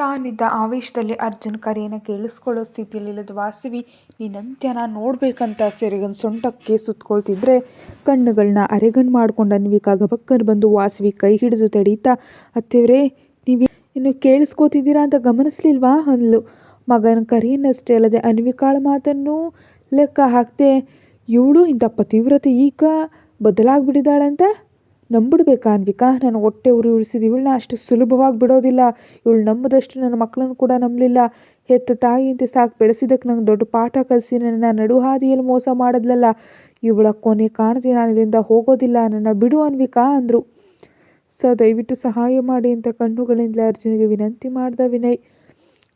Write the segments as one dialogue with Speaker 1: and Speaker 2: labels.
Speaker 1: ತಾನಿದ್ದ ಆವೇಶದಲ್ಲಿ ಅರ್ಜುನ್ ಕರೆಯನ್ನು ಕೇಳಿಸ್ಕೊಳ್ಳೋ ಸ್ಥಿತಿಯಲ್ಲಿಲ್ಲದ ವಾಸವಿ ನೀನಂತ್ಯಾ ನಾ ನೋಡಬೇಕಂತ ಸೆರಗನ್ ಸೊಂಟಕ್ಕೆ ಸುತ್ತಕೊಳ್ತಿದ್ರೆ ಕಣ್ಣುಗಳನ್ನ ಅರೆಗಣ್ಣು ಮಾಡ್ಕೊಂಡು ಅನ್ವಿಕಾ ಗಬಕ್ಕರ್ ಬಂದು ವಾಸವಿ ಕೈ ಹಿಡಿದು ತಡೀತಾ ಅತ್ತೆಯವರೇ ನೀವು ಇನ್ನು ಕೇಳಿಸ್ಕೋತಿದ್ದೀರಾ ಅಂತ ಗಮನಿಸ್ಲಿಲ್ವಾ ಅಂದ್ಲು. ಮಗನ ಕರೆಯನ್ನಷ್ಟೇ ಅಲ್ಲದೆ ಅನ್ವಿಕಾಳ ಮಾತನ್ನು ಲೆಕ್ಕ ಹಾಕ್ತೆ, ಇವಳು ಇಂಥ ಪತಿವ್ರತೆ ಈಗ ಬದಲಾಗ್ಬಿಟ್ಟಿದ್ದಾಳಂತ? ನಂಬಿಡ್ಬೇಕಾ ಅನ್ವಿಕಾ ನಾನು ಹೊಟ್ಟೆ ಉರಿ ಉಳಿಸಿದ ಇವಳನ್ನ ಅಷ್ಟು ಸುಲಭವಾಗಿ ಬಿಡೋದಿಲ್ಲ. ಇವಳು ನಂಬದಷ್ಟು ನನ್ನ ಮಕ್ಕಳನ್ನು ಕೂಡ ನಂಬಲಿಲ್ಲ. ಹೆತ್ತ ತಾಯಿಯಂತೆ ಸಾಕು. ಬೆಳೆಸಿದಕ್ಕೆ ನಂಗೆ ದೊಡ್ಡ ಪಾಠ ಕಲಿಸಿ ನನ್ನ ನಡುಹಾದಿಯಲ್ಲಿ ಮೋಸ ಮಾಡಿದ್ಲಲ್ಲ. ಇವಳ ಕೊನೆ ಕಾಣದೆ ನಾನು ಇಲ್ಲಿಂದ ಹೋಗೋದಿಲ್ಲ. ನನ್ನ ಬಿಡು ಅನ್ವಿಕಾ ಅಂದರು. ಸ, ದಯವಿಟ್ಟು ಸಹಾಯ ಮಾಡಿ ಅಂತ ಕಣ್ಣುಗಳಿಂದ ಅರ್ಜುನಿಗೆ ವಿನಂತಿ ಮಾಡ್ದ ವಿನಯ್.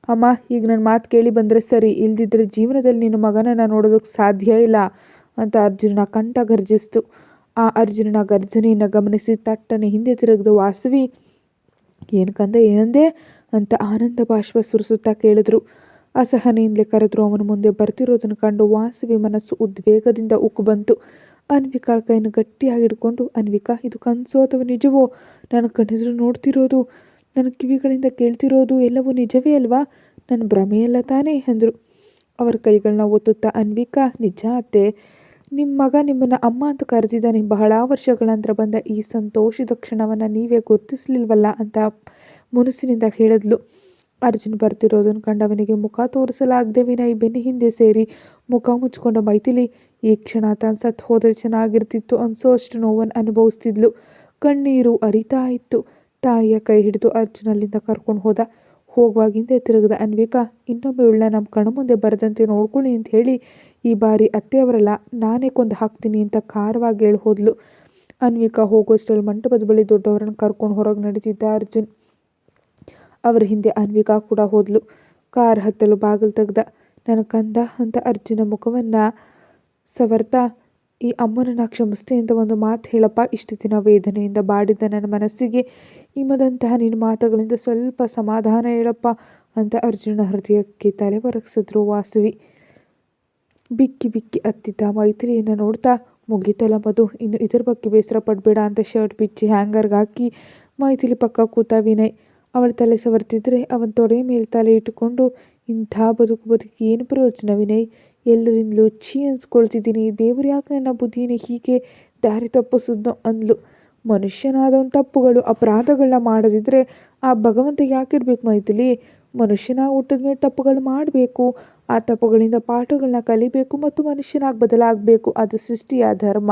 Speaker 1: ಅಮ್ಮ, ಈಗ ನನ್ನ ಮಾತು ಕೇಳಿ ಬಂದರೆ ಸರಿ. ಇಲ್ದಿದ್ರೆ ಜೀವನದಲ್ಲಿ ನಿನ್ನ ಮಗನನ್ನು ನೋಡೋದಕ್ಕೆ ಸಾಧ್ಯ ಇಲ್ಲ ಅಂತ ಅರ್ಜುನ ಕಂಠ ಗರ್ಜಿಸ್ತು ಆ ಅರ್ಜುನನ ಗರ್ಜನೆಯನ್ನು ಗಮನಿಸಿ ತಟ್ಟನೆ ಹಿಂದೆ ತಿರುಗಿದ ವಾಸವಿ, ಏನು ಕಂದ, ಏನಂದೆ? ಅಂತ ಆನಂದ ಬಾಷ್ಪ ಸುರಿಸುತ್ತಾ ಕೇಳಿದ್ರು. ಅಸಹನೆಯಿಂದಲೇ ಕರೆದ್ರು, ಅವನ ಮುಂದೆ ಬರ್ತಿರೋದನ್ನು ಕಂಡು ವಾಸವಿ ಮನಸ್ಸು ಉದ್ವೇಗದಿಂದ ಉಕ್ಕು ಬಂತು. ಅನ್ವಿಕಾ ಕೈಯನ್ನು ಗಟ್ಟಿಯಾಗಿ ಹಿಡ್ಕೊಂಡು, ಅನ್ವಿಕಾ, ಇದು ಕನಸೋ ಅಥವಾ ನಿಜವೋ? ನನ್ನ ಕಣ್ಣೆದುರು ನೋಡ್ತಿರೋದು, ನನ್ನ ಕಿವಿಗಳಿಂದ ಕೇಳ್ತಿರೋದು ಎಲ್ಲವೂ ನಿಜವೇ ಅಲ್ವಾ? ನನ್ನ ಭ್ರಮೆಯಲ್ಲ ತಾನೇ? ಅಂದರು. ಅವರ ಕೈಗಳನ್ನ ಒತ್ತುತ್ತಾ, ಅನ್ವಿಕಾ, ನಿಜ ಅತ್ತೆ. ನಿಮ್ಮ ಮಗ ನಿಮ್ಮನ್ನು ಅಮ್ಮ ಅಂತ ಕರೆದಿದ್ದಾನೆ. ಬಹಳ ವರ್ಷಗಳ ನಂತರ ಬಂದ ಈ ಸಂತೋಷದ ಕ್ಷಣವನ್ನು ನೀವೇ ಗುರುತಿಸ್ಲಿಲ್ವಲ್ಲ ಅಂತ ಮುನಸ್ಸಿನಿಂದ ಹೇಳಿದ್ಲು. ಅರ್ಜುನ್ ಬರ್ತಿರೋದನ್ನು ಕಂಡವನಿಗೆ ಮುಖ ತೋರಿಸಲಾಗದೆ ವಿನಯ್ ಬೆನ್ನ ಹಿಂದೆ ಸೇರಿ ಮುಖ ಮುಚ್ಕೊಂಡ ಮೈಥಿಲಿ, ಈ ಕ್ಷಣ ತಾನು ಸತ್ತು ಹೋದರೆ ಚೆನ್ನಾಗಿರ್ತಿತ್ತು ಅನ್ಸೋ ಅಷ್ಟು ನೋವನ್ನು ಅನುಭವಿಸ್ತಿದ್ಲು. ಕಣ್ಣೀರು ಅರಿತಾ ಇತ್ತು. ತಾಯಿಯ ಕೈ ಹಿಡಿದು ಅರ್ಜುನ್ ಅಲ್ಲಿಂದ ಕರ್ಕೊಂಡು ಹೋದ. ಹೋಗುವಾಗಿಂದೆ ತಿರುಗಿದ, ಅನ್ವಿಕಾ, ಇನ್ನೊಮ್ಮೆ ಉಳ್ಳ ನಮ್ಮ ಕಣ್ಣು ಮುಂದೆ ಬರದಂತೆ ನೋಡ್ಕೊಳ್ಳಿ ಅಂತ ಹೇಳಿ ಈ ಬಾರಿ ಅತ್ತೆಯವರಲ್ಲ, ನಾನೇ ಕೊಂದು ಹಾಕ್ತೀನಿ ಅಂತ ಖಾರವಾಗಿ ಹೇಳಿ ಹೋದ್ಲು. ಅನ್ವಿಕಾ ಹೋಗೋಷ್ಟರಲ್ಲಿ ಮಂಟಪದ ಬಳಿ ದೊಡ್ಡವರನ್ನು ಕರ್ಕೊಂಡು ಹೊರಗೆ ನಡೀತಿದ್ದ ಅರ್ಜುನ್. ಅವರ ಹಿಂದೆ ಅನ್ವಿಕಾ ಕೂಡ ಹೋದ್ಲು. ಕಾರ್ ಹತ್ತಲು ಬಾಗಿಲು ತೆಗ್ದ ನನ್ನ ಕಂದ ಅಂತ ಅರ್ಜುನ ಮುಖವನ್ನು ಸವರ್ತಾ ಈ ಅಮ್ಮನನ್ನ ಕ್ಷಮಿಸ್ತೆ ಅಂತ ಒಂದು ಮಾತು ಹೇಳಪ್ಪ. ಇಷ್ಟು ದಿನ ವೇದನೆಯಿಂದ ಬಾಡಿದ್ದ ನನ್ನ ಮನಸ್ಸಿಗೆ ಇಮ್ಮದಂತಹ ನಿನ್ನ ಮಾತುಗಳಿಂದ ಸ್ವಲ್ಪ ಸಮಾಧಾನ ಹೇಳಪ್ಪ ಅಂತ ಅರ್ಜುನ ಹೃದಯಕ್ಕೆ ತಲೆ ಒರಗಿಸಿದ್ರು ವಾಸವಿ. ಬಿಕ್ಕಿ ಬಿಕ್ಕಿ ಅತ್ತಿದ್ದ ಮೈತ್ರಿಯನ್ನು ನೋಡ್ತಾ ಮುಗಿತಲ್ಲ ಮಧು ಇನ್ನು ಇದ್ರ ಬಗ್ಗೆ ಬೇಸರ ಪಡಬೇಡ ಅಂತ ಶರ್ಟ್ ಬಿಚ್ಚಿ ಹ್ಯಾಂಗರ್ಗೆ ಹಾಕಿ ಮೈಥಿಲಿ ಪಕ್ಕ ಕೂತ ವಿನಯ್. ಅವಳ ತಲೆ ಸವರ್ತಿದ್ರೆ ಅವನ ತೊಡೆ ಮೇಲೆ ತಲೆ ಇಟ್ಟುಕೊಂಡು ಇಂಥ ಬದುಕು ಬದುಕಿ ಏನು ಪ್ರಯೋಜನ ವಿನಯ್? ಎಲ್ಲರಿಂದಲೂ ಛೀ ಅನ್ಸ್ಕೊಳ್ತಿದ್ದೀನಿ. ದೇವರು ಯಾಕೆ ನನ್ನ ಬುದ್ಧಿನ ಹೀಗೆ ದಾರಿ ತಪ್ಪಿಸಿದ್ನೋ ಅಂದ್ಲು. ಮನುಷ್ಯನಾದವನ ತಪ್ಪುಗಳು ಅಪರಾಧಗಳನ್ನ ಮಾಡದಿದ್ದರೆ ಆ ಭಗವಂತ ಯಾಕಿರ್ಬೇಕು ಮೈಥಿಲಿ? ಮನುಷ್ಯನಾಗಿ ಹುಟ್ಟಿದ ಮೇಲೆ ತಪ್ಪುಗಳು ಮಾಡಬೇಕು. ಆ ತಪ್ಪುಗಳಿಂದ ಪಾಠಗಳನ್ನ ಕಲಿಬೇಕು ಮತ್ತು ಮನುಷ್ಯನಾಗಿ ಬದಲಾಗಬೇಕು. ಅದು ಸೃಷ್ಟಿಯ ಧರ್ಮ.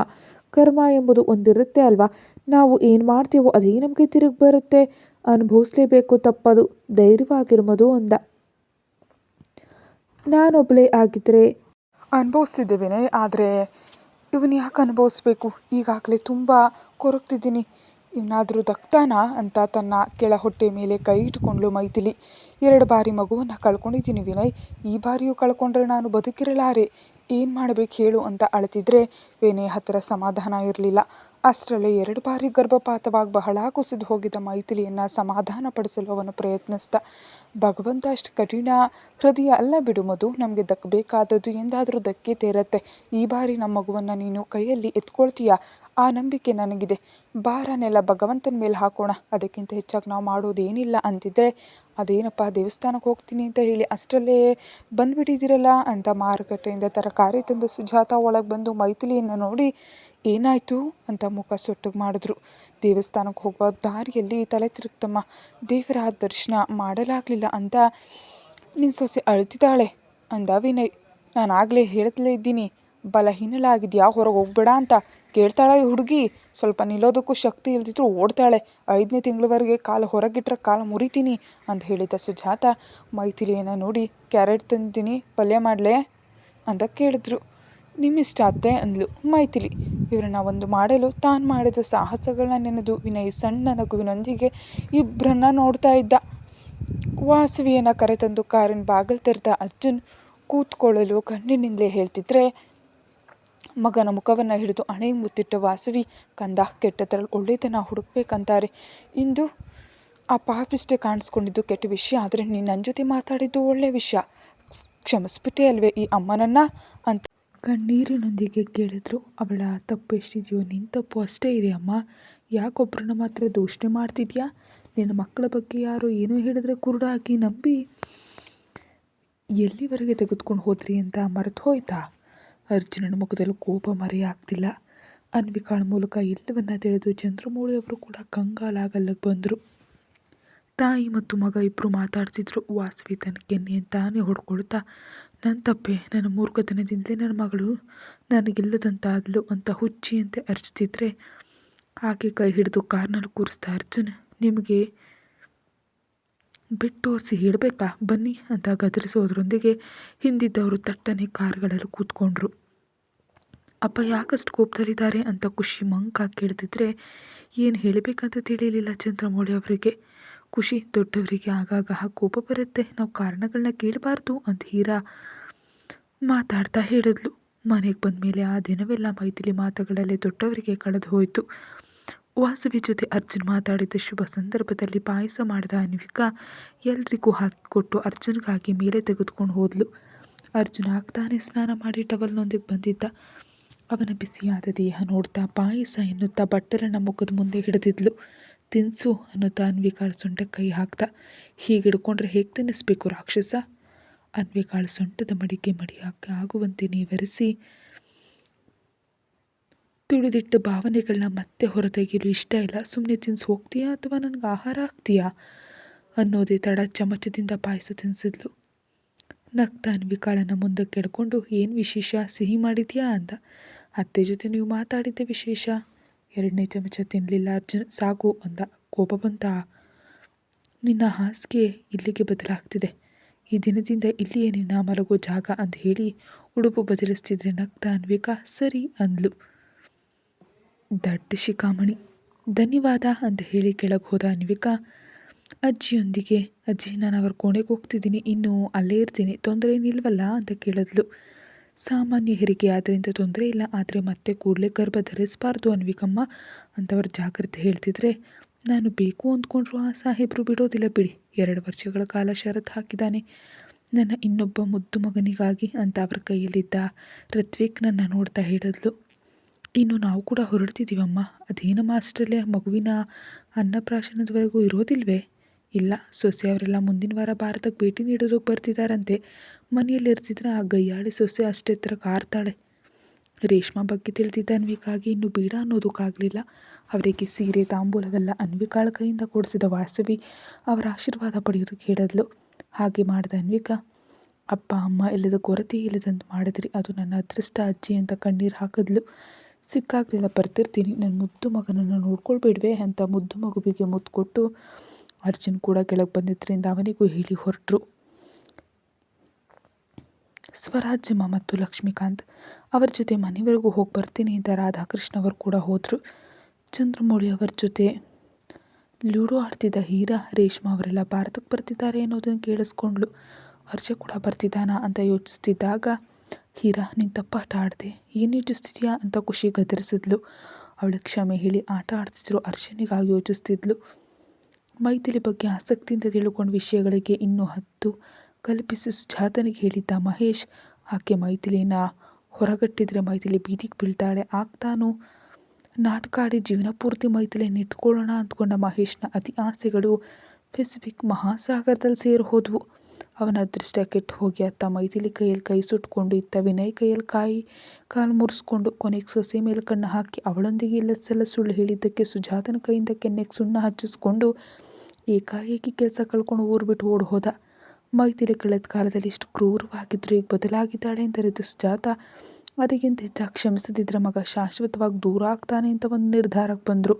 Speaker 1: ಕರ್ಮ ಎಂಬುದು ಒಂದಿರುತ್ತೆ ಅಲ್ವಾ? ನಾವು ಏನು ಮಾಡ್ತೀವೋ ಅದೇ ನಮಗೆ ತಿರುಗಿ ಬರುತ್ತೆ. ಅನುಭವಿಸ್ಲೇಬೇಕು ತಪ್ಪದು. ಧೈರ್ಯವಾಗಿರ್ಬೋದು ಅಂದ ನಾನೊಬ್ಬಳೇ ಆಗಿದ್ದರೆ ಅನುಭವಿಸ್ತಿದ್ದೇವೆ ಆದರೆ, ಇವನು ಯಾಕೆ ಅನುಭವಿಸ್ಬೇಕು? ಈಗಾಗಲೇ ತುಂಬ ಕೊರಗ್ತಿದ್ದೀನಿ. ಇವನಾದರೂ ದಕ್ತಾನಾ ಅಂತ ತನ್ನ ಕೆಳ ಹೊಟ್ಟೆ ಮೇಲೆ ಕೈ ಇಟ್ಕೊಂಡ್ಲು ಮೈಥಿಲಿ. ಎರಡು ಬಾರಿ ಮಗುವನ್ನು ಕಳ್ಕೊಂಡಿದ್ದೀನಿ ವಿನಯ್. ಈ ಬಾರಿಯೂ ಕಳ್ಕೊಂಡ್ರೆ ನಾನು ಬದುಕಿರಲಾರೆ. ಏನು ಮಾಡಬೇಕು ಹೇಳು ಅಂತ ಅಳ್ತಿದ್ರೆ ವಿನಯ್ ಹತ್ತಿರ ಸಮಾಧಾನ ಇರಲಿಲ್ಲ. ಅಷ್ಟರಲ್ಲೇ ಎರಡು ಬಾರಿ ಗರ್ಭಪಾತವಾಗಿ ಬಹಳ ಕುಸಿದು ಹೋಗಿದ್ದ ಮೈಥಿಲಿಯನ್ನು ಸಮಾಧಾನ ಪಡಿಸಲು ಅವನು ಪ್ರಯತ್ನಿಸ್ದ. ಭಗವಂತ ಅಷ್ಟು ಕಠಿಣ. ಹೃದಯ ಅಲ್ಲ ಬಿಡು ಮಧು, ನಮಗೆ ದಕ್ಕಬೇಕಾದದ್ದು ಎಂದಾದರೂ ದಕ್ಕೇ ತೇರತ್ತೆ. ಈ ಬಾರಿ ನಮ್ಮ ಮಗುವನ್ನು ನೀನು ಕೈಯಲ್ಲಿ ಎತ್ಕೊಳ್ತೀಯ? ಆ ನಂಬಿಕೆ ನನಗಿದೆ. ಭಾರನೆಲ್ಲ ಭಗವಂತನ ಮೇಲೆ ಹಾಕೋಣ. ಅದಕ್ಕಿಂತ ಹೆಚ್ಚಾಗಿ ನಾವು ಮಾಡೋದೇನಿಲ್ಲ ಅಂತಿದ್ದರೆ ಅದೇನಪ್ಪ ದೇವಸ್ಥಾನಕ್ಕೆ ಹೋಗ್ತೀನಿ ಅಂತ ಹೇಳಿ ಅಷ್ಟರಲ್ಲೇ ಬಂದುಬಿಟ್ಟಿದ್ದೀರಲ್ಲ ಅಂತ ಮಾರುಕಟ್ಟೆಯಿಂದ ತರಕಾರಿ ತಂದ ಸುಜಾತ ಒಳಗೆ ಬಂದು ಮೈಥಿಲಿಯನ್ನು ನೋಡಿ ಏನಾಯಿತು ಅಂತ ಮುಖ ಸೊಟ್ಟಿಗೆ ಮಾಡಿದ್ರು. ದೇವಸ್ಥಾನಕ್ಕೆ ಹೋಗುವ ದಾರಿಯಲ್ಲಿ ತಲೆ ತಿರುಗ್ತಮ್ಮ ದೇವರ ದರ್ಶನ ಮಾಡಲಾಗಲಿಲ್ಲ ಅಂತ ನಿನ್ನ ಸೊಸೆ ಅಳ್ತಿದ್ದಾಳೆ ಅಂದ ವಿನಯ್. ನಾನು ಆಗಲೇ ಹೇಳ್ತಲೇ ಇದ್ದೀನಿ. ಬಲಹೀನಳಾಗಿದೆಯಾ ಹೊರಗೆ ಹೋಗ್ಬೇಡ ಅಂತ ಕೇಳ್ತಾಳೆ ಹುಡುಗಿ. ಸ್ವಲ್ಪ ನಿಲ್ಲೋದಕ್ಕೂ ಶಕ್ತಿ ಇಲ್ದಿದ್ರು ಓಡ್ತಾಳೆ. ಐದನೇ ತಿಂಗಳವರೆಗೆ ಕಾಲು ಹೊರಗಿಟ್ರೆ ಕಾಲು ಮುರಿತೀನಿ ಅಂತ ಹೇಳಿದ ಸುಜಾತ. ಮೈಥಿಲಿಯನ್ನು ನೋಡಿ, ಕ್ಯಾರೆಟ್ ತಂದಿದ್ದೀನಿ, ಪಲ್ಯ ಮಾಡಲೇ? ಅಂತ ಕೇಳಿದ್ರು. ನಿಮ್ಮಿಷ್ಟ ಅತ್ತೆ ಅಂದ್ಲು. ಮೈಥಿಲಿ, ಇವರನ್ನ ಒಂದು ಮಾಡಲು ತಾನು ಮಾಡಿದ ಸಾಹಸಗಳನ್ನ ನೆನೆದು ವಿನಯ್ ಸಣ್ಣ ನಗುವಿನೊಂದಿಗೆ ಇಬ್ಬರನ್ನ ನೋಡ್ತಾ ಇದ್ದ. ವಾಸವಿಯನ್ನು ಕರೆತಂದು ಕಾರಿನ ಬಾಗಿಲು ತೆರೆದ ಅರ್ಜುನ್ ಕೂತ್ಕೊಳ್ಳಲು ಕಣ್ಣಿನಿಂದಲೇ ಹೇಳ್ತಿದ್ರೆ, ಮಗನ ಮುಖವನ್ನು ಹಿಡಿದು ಅಣೆ ಮುತ್ತಿಟ್ಟ ವಾಸವಿ, ಕಂದ, ಕೆಟ್ಟದ್ರಲ್ಲಿ ಒಳ್ಳೆತನ ಹುಡುಕ್ಬೇಕಂತಾರೆ. ಇಂದು ಆ ಪಾಪಿಷ್ಟೇ ಕಾಣಿಸ್ಕೊಂಡಿದ್ದು ಕೆಟ್ಟ ವಿಷಯ, ಆದರೆ ನೀನು ನನ್ನ ಜೊತೆ ಮಾತಾಡಿದ್ದು ಒಳ್ಳೆಯ ವಿಷಯ. ಕ್ಷಮಿಸ್ಬಿಟ್ಟೆ ಅಲ್ವೇ ಈ ಅಮ್ಮನನ್ನ? ಅಂತ ಕಣ್ಣೀರಿನೊಂದಿಗೆ ಕೇಳಿದ್ರು, ಅವಳ ತಪ್ಪು ಎಷ್ಟಿದೆಯೋ ನಿನ್ನ ತಪ್ಪು ಅಷ್ಟೇ ಇದೆ ಅಮ್ಮ. ಯಾಕೊಬ್ಬರನ್ನ ಮಾತ್ರ ದೂಷಣೆ ಮಾಡ್ತಿದ್ಯಾ? ನಿನ್ನ ಮಕ್ಕಳ ಬಗ್ಗೆ ಯಾರೋ ಏನೋ ಹೇಳಿದ್ರೆ ಕುರುಡಾಗಿ ನಂಬಿ ಎಲ್ಲಿವರೆಗೆ ತೆಗೆದುಕೊಂಡು ಹೋದ್ರಿ ಅಂತ ಮರೆತು ಹೋಯ್ತಾ? ಅರ್ಜುನನ ಮುಖದಲ್ಲಿ ಕೋಪ ಮರೆಯಾಗ್ತಿಲ್ಲ ಅನ್ವಿಕಾಳ ಮೂಲಕ ಎಲ್ಲವನ್ನ ತಿಳಿದು ಚಂದ್ರಮೌಳಿಯವರು ಕೂಡ ಕಂಗಾಲಾಗಲ್ಲ ಬಂದರು. ತಾಯಿ ಮತ್ತು ಮಗ ಇಬ್ಬರು ಮಾತಾಡ್ತಿದ್ರು. ವಾಸವಿ ತನ್ನ ಕೆನ್ನೆಯನ್ನು ತಾನೇ ಹೊಡ್ಕೊಳ್ತಾ ನನ್ನ ತಪ್ಪೆ, ನನ್ನ ಮೂರ್ಖತನದಿಂದಲೇ ನನ್ನ ಮಗಳು ನನಗಿಲ್ಲದಂತಾದ್ಲು ಅಂತ ಹುಚ್ಚಿ ಅಂತ ಅರ್ಚ್ತಿದ್ರೆ ಆಕೆ ಕೈ ಹಿಡಿದು ಕಾರ್ನಲ್ಲಿ ಕೂರಿಸ್ತಾ, ಅರ್ಜುನ್, ನಿಮಗೆ ಬಿಟ್ಟೋರಿಸಿ ಹಿಡಬೇಕಾ? ಬನ್ನಿ, ಅಂತ ಗದರಿಸೋದ್ರೊಂದಿಗೆ ಹಿಂದಿದ್ದವರು ತಟ್ಟನೆ ಕಾರ್ಗಳಲ್ಲಿ ಕೂತ್ಕೊಂಡ್ರು. ಅಪ್ಪ, ಯಾಕಷ್ಟು ಕೋಪದಲ್ಲಿದ್ದಾರೆ? ಅಂತ ಖುಷಿ ಮಂಕ ಕೇಳ್ತಿದ್ರೆ, ಏನು ಹೇಳಬೇಕಂತ ತಿಳಿಯಲಿಲ್ಲ ಚಂದ್ರಮೌಳಿ ಅವರಿಗೆ. ಖುಷಿ ದೊಡ್ಡವರಿಗೆ ಆಗಾಗ ಕೋಪ ಬರುತ್ತೆ. ನಾವು ಕಾರಣಗಳನ್ನ ಕೇಳಬಾರ್ದು ಅಂತ ಹೀರಾ ಮಾತಾಡ್ತಾ ಹೇಳಿದ್ಲು. ಮನೆಗೆ ಬಂದ ಮೇಲೆ ಆ ದಿನವೆಲ್ಲ ಮೈಥಿಲಿ ಮಾತುಗಳಲ್ಲೇ ದೊಡ್ಡವರಿಗೆ ಕಳೆದು ಹೋಯಿತು. ವಾಸವಿ ಜೊತೆ ಅರ್ಜುನ್ ಮಾತಾಡಿದ ಶುಭ ಸಂದರ್ಭದಲ್ಲಿ ಪಾಯಸ ಮಾಡಿದ ಅನ್ವಿಕಾ ಎಲ್ರಿಗೂ ಹಾಕಿಕೊಟ್ಟು ಅರ್ಜುನ್ಗಾಗಿ ಮೇಲೆ ತೆಗೆದುಕೊಂಡು ಹೋದ್ಲು. ಅರ್ಜುನ್ ಆಗ್ತಾನೆ ಸ್ನಾನ ಮಾಡಿ ಟವಲ್ನೊಂದಿಗೆ ಬಂದಿದ್ದ. ಅವನ ಬಿಸಿಯಾದ ದೇಹ ನೋಡ್ತಾ ಪಾಯಸ ಎನ್ನುತ್ತಾ ಬಟ್ಟಲನ್ನ ಮುಖದ ಮುಂದೆ ಹಿಡಿದಿದ್ಲು. ತಿನ್ಸು ಅನ್ನುತ್ತಾ ಅನ್ವಿಕಾಳ ಸೊಂಟ ಕೈ ಹಾಕ್ತ, ಹೀಗೆ ಹಿಡ್ಕೊಂಡ್ರೆ ಹೇಗೆ ತಿನ್ನಿಸ್ಬೇಕು ರಾಕ್ಷಸ? ಅನ್ವಿಕಾಳ ಸೊಂಟದ ಮಡಿಕೆ ಮಡಿ ಹಾಕಿ ಆಗುವಂತೆ ನೀವರಿಸಿ. ತುಳಿದಿಟ್ಟ ಭಾವನೆಗಳನ್ನ ಮತ್ತೆ ಹೊರತೆಗೆಯಲು ಇಷ್ಟ ಇಲ್ಲ. ಸುಮ್ಮನೆ ತಿನ್ಸಿ ಹೋಗ್ತೀಯಾ ಅಥವಾ ನನಗೆ ಆಹಾರ ಹಾಕ್ತೀಯಾ? ಅನ್ನೋದೇ ತಡ ಚಮಚದಿಂದ ಪಾಯಸ ತಿನ್ನಿಸಿದ್ಲು ನಗ್ತಾ ಅನ್ವಿಕಾಳನ್ನು ಮುಂದಕ್ಕೆ ಎಡ್ಕೊಂಡು, ಏನು ವಿಶೇಷ? ಸಿಹಿ ಮಾಡಿದ್ಯಾ ಅಂದ. ಅತ್ತೆ ಜೊತೆ ನೀವು ಮಾತಾಡಿದ್ದೆ ವಿಶೇಷ. ಎರಡನೇ ಚಮಚ ತಿನ್ನಲಿಲ್ಲ ಅರ್ಜುನ್. ಸಾಕು ಅಂದ. ಕೋಪ ಬಂತ? ನಿನ್ನ ಹಾಸಿಗೆ ಇಲ್ಲಿಗೆ ಬದಲಾಗ್ತಿದೆ. ಈ ದಿನದಿಂದ ಇಲ್ಲಿಯೇ ನಿನ್ನ ಮಲಗೋ ಜಾಗ ಅಂತ ಹೇಳಿ ಉಡುಪು ಬದಲಿಸ್ತಿದ್ರೆ ನಗ್ತ ಅನ್ವಿಕ, ಸರಿ ಅಂದ್ಲು. ದಡ್ಡ ಶಿಖಾಮಣಿ. ಧನ್ಯವಾದ ಅಂತ ಹೇಳಿ ಕೆಳಗೆ ಹೋದ ಅನ್ವಿಕ. ಅಜ್ಜಿಯೊಂದಿಗೆ, ಅಜ್ಜಿ, ನಾನು ಅವ್ರ ಕೋಣೆಗೆ ಹೋಗ್ತಿದ್ದೀನಿ. ಇನ್ನೂ ಅಲ್ಲೇ ಇರ್ತೀನಿ. ತೊಂದರೆ ಏನಿಲ್ವಲ್ಲ ಅಂತ ಕೇಳಿದ್ಲು. ಸಾಮಾನ್ಯ ಹೆರಿಗೆ ಆದ್ದರಿಂದ ತೊಂದರೆ ಇಲ್ಲ, ಆದರೆ ಮತ್ತೆ ಕೂಡಲೇ ಗರ್ಭ ಧರಿಸಬಾರ್ದು ಅನ್ವಿಕಮ್ಮ ಅಂತವ್ರು ಜಾಗ್ರತೆ ಹೇಳ್ತಿದ್ರೆ, ನಾನು ಬೇಕು ಅಂದ್ಕೊಂಡ್ರು ಆ ಸಾಹೇಬರು ಬಿಡೋದಿಲ್ಲ ಬಿಡಿ. ಎರಡು ವರ್ಷಗಳ ಕಾಲ ಶರತ್ ಹಾಕಿದ್ದಾನೆ. ನನ್ನ ಇನ್ನೊಬ್ಬ ಮುದ್ದು ಮಗನಿಗಾಗಿ ಅಂತ ಅವ್ರ ಕೈಯಲ್ಲಿದ್ದ ನನ್ನ ನೋಡ್ತಾ ಹೇಳಿದ್ಲು. ಇನ್ನು ನಾವು ಕೂಡ ಹೊರಡ್ತಿದ್ದೀವಮ್ಮ ಅದೇನಮ್ಮ ಅಷ್ಟರಲ್ಲೇ ಮಗುವಿನ ಅನ್ನಪ್ರಾಶನದವರೆಗೂ ಇರೋದಿಲ್ವೇ? ಇಲ್ಲ, ಸೊಸೆ ಅವರೆಲ್ಲ ಮುಂದಿನ ವಾರ ಭಾರತಕ್ಕೆ ಭೇಟಿ ನೀಡೋದಕ್ಕೆ ಬರ್ತಿದ್ದಾರಂತೆ ಮನೆಯಲ್ಲಿರ್ತಿದ್ರೆ ಆ ಗಯ್ಯಾಳಿ ಸೊಸೆ ಅಷ್ಟೆತ್ರ ಕಾರ್ತಾಳೆ. ರೇಷ್ಮಾ ಬಗ್ಗೆ ತಿಳಿದಿದ್ದ ಅನ್ವಿಕಾಗಿ ಇನ್ನು ಬೇಡ ಅನ್ನೋದಕ್ಕಾಗಲಿಲ್ಲ. ಅವರಿಗೆ ಸೀರೆ ತಾಂಬೂಲವೆಲ್ಲ ಅನ್ವಿಕಾಳ ಕೈಯಿಂದ ಕೊಡಿಸಿದ ವಾಸವಿ ಅವರ ಆಶೀರ್ವಾದ ಪಡೆಯೋದಕ್ಕೆ ಹೇಳಿದ್ಲು ಹಾಗೆ ಮಾಡಿದ ಅನ್ವಿಕಾ, ಅಪ್ಪ, ಅಮ್ಮ ಇಲ್ಲದ ಕೊರತೆ ಇಲ್ಲದಂತ ಮಾಡಿದ್ರಿ? ಅದು ನನ್ನ ಅದೃಷ್ಟ ಅಜ್ಜಿ ಅಂತ ಕಣ್ಣೀರು ಹಾಕಿದ್ಲು. ಸಿಕ್ಕಾಗಲಿಲ್ಲ, ಬರ್ತಿರ್ತೀನಿ. ನನ್ನ ಮುದ್ದು ಮಗನನ್ನು ನೋಡ್ಕೊಳ್ಬೇಡ್ವೆ ಅಂತ ಮುದ್ದು ಮಗುವಿಗೆ ಮುದ್ದು ಕೊಟ್ಟು ಅರ್ಜುನ್ ಕೂಡ ಕೆಳಗೆ ಬಂದಿದ್ದರಿಂದ ಅವನಿಗೂ ಹೇಳಿ ಹೊರಟರು. ಸ್ವರಾಜ್ಯಮ್ಮ ಮತ್ತು ಲಕ್ಷ್ಮೀಕಾಂತ್ ಅವರ ಜೊತೆ ಮನೆವರೆಗೂ ಹೋಗಿ ಬರ್ತೀನಿ ಅಂತ ರಾಧಾಕೃಷ್ಣ ಅವರು ಕೂಡ ಹೋದರು. ಚಂದ್ರಮೌಳಿ ಅವರ ಜೊತೆ ಲೂಡೋ ಆಡ್ತಿದ್ದ ಹೀರಾ, ರೇಷ್ಮಾ ಅವರೆಲ್ಲ ಭಾರತಕ್ಕೆ ಬರ್ತಿದ್ದಾರೆ ಅನ್ನೋದನ್ನು ಕೇಳಿಸ್ಕೊಂಡ್ಳು. ಹರ್ಷ ಕೂಡ ಬರ್ತಿದ್ದಾನ ಅಂತ ಯೋಚಿಸ್ತಿದ್ದಾಗ ಹೀರಾ, ನೀನು ತಪ್ಪಾಟ ಆಡಿದೆ, ಏನು ಯೋಚಿಸ್ತಿದ್ಯಾ ಅಂತ ಖುಷಿ ಗದರಿಸಿದ್ಲು. ಅವಳು ಕ್ಷಮೆ ಹೇಳಿ ಆಟ ಆಡ್ತಿದ್ರು, ಹರ್ಷನಿಗಾಗಿ ಯೋಚಿಸ್ತಿದ್ಲು. ಮೈಥಿಲಿ ಬಗ್ಗೆ ಆಸಕ್ತಿಯಿಂದ ತಿಳ್ಕೊಂಡ ವಿಷಯಗಳಿಗೆ ಇನ್ನೂ ಹತ್ತು ಕಲ್ಪಿಸಿ ಸುಜಾತನಿಗೆ ಹೇಳಿದ್ದ ಮಹೇಶ್, ಆಕೆ ಮೈಥಿಲಿನ ಹೊರಗಟ್ಟಿದ್ರೆ ಮೈಥಿಲಿ ಬೀದಿಗೆ ಬೀಳ್ತಾಳೆ. ಆಗ್ತಾನು? ನಾಟಕ ಆಡಿ ಜೀವನ ಪೂರ್ತಿ ಮೈಥಿಲಿಯನ್ನು ಇಟ್ಕೊಳ್ಳೋಣ ಅಂದ್ಕೊಂಡ ಮಹೇಶ್ನ ಅತಿ ಆಸೆಗಳು ಪೆಸಿಫಿಕ್ ಮಹಾಸಾಗರದಲ್ಲಿ ಸೇರಿ ಹೋದವು. ಅವನ ಅದೃಷ್ಟ ಕೆಟ್ಟು ಹೋಗಿ ಅತ್ತ ಮೈಥಿಲಿ ಕೈಯಲ್ಲಿ ಕೈ ಸುಟ್ಕೊಂಡು ಇತ್ತ ವಿನಯ್ ಕೈಯಲ್ಲಿ ಕಾಯಿ, ಕಾಲು ಮುರಿಸ್ಕೊಂಡು ಕೊನೆಗೆ ಸೊಸೆ ಮೇಲೆ ಕಣ್ಣು ಹಾಕಿ ಅವಳೊಂದಿಗೆ ಇಲ್ಲ ಸಲ ಸುಳ್ಳು ಹೇಳಿದ್ದಕ್ಕೆ ಸುಜಾತನ ಕೈಯಿಂದ ಕೆನ್ನೆಗೆ ಸುಣ್ಣ ಹಚ್ಚಿಸ್ಕೊಂಡು ಏಕಾಏಕಿ ಕೆಲಸ ಕಳ್ಕೊಂಡು ಊರು ಬಿಟ್ಟು ಓಡಿ ಹೋದ. ಮೈಥಿಲಿ ಕಳೆದ ಕಾಲದಲ್ಲಿ ಇಷ್ಟು ಕ್ರೂರವಾಗಿದ್ದರು ಈಗ ಬದಲಾಗಿದ್ದಾಳೆ ಅಂತ ಸುಜಾತ. ಅದಕ್ಕಿಂತ ಹೆಚ್ಚಾಗಿ ಕ್ಷಮಿಸದಿದ್ದರೆ ಮಗ ಶಾಶ್ವತವಾಗಿ ದೂರ ಆಗ್ತಾನೆ ಅಂತ ಒಂದು ನಿರ್ಧಾರಕ್ಕೆ ಬಂದರು.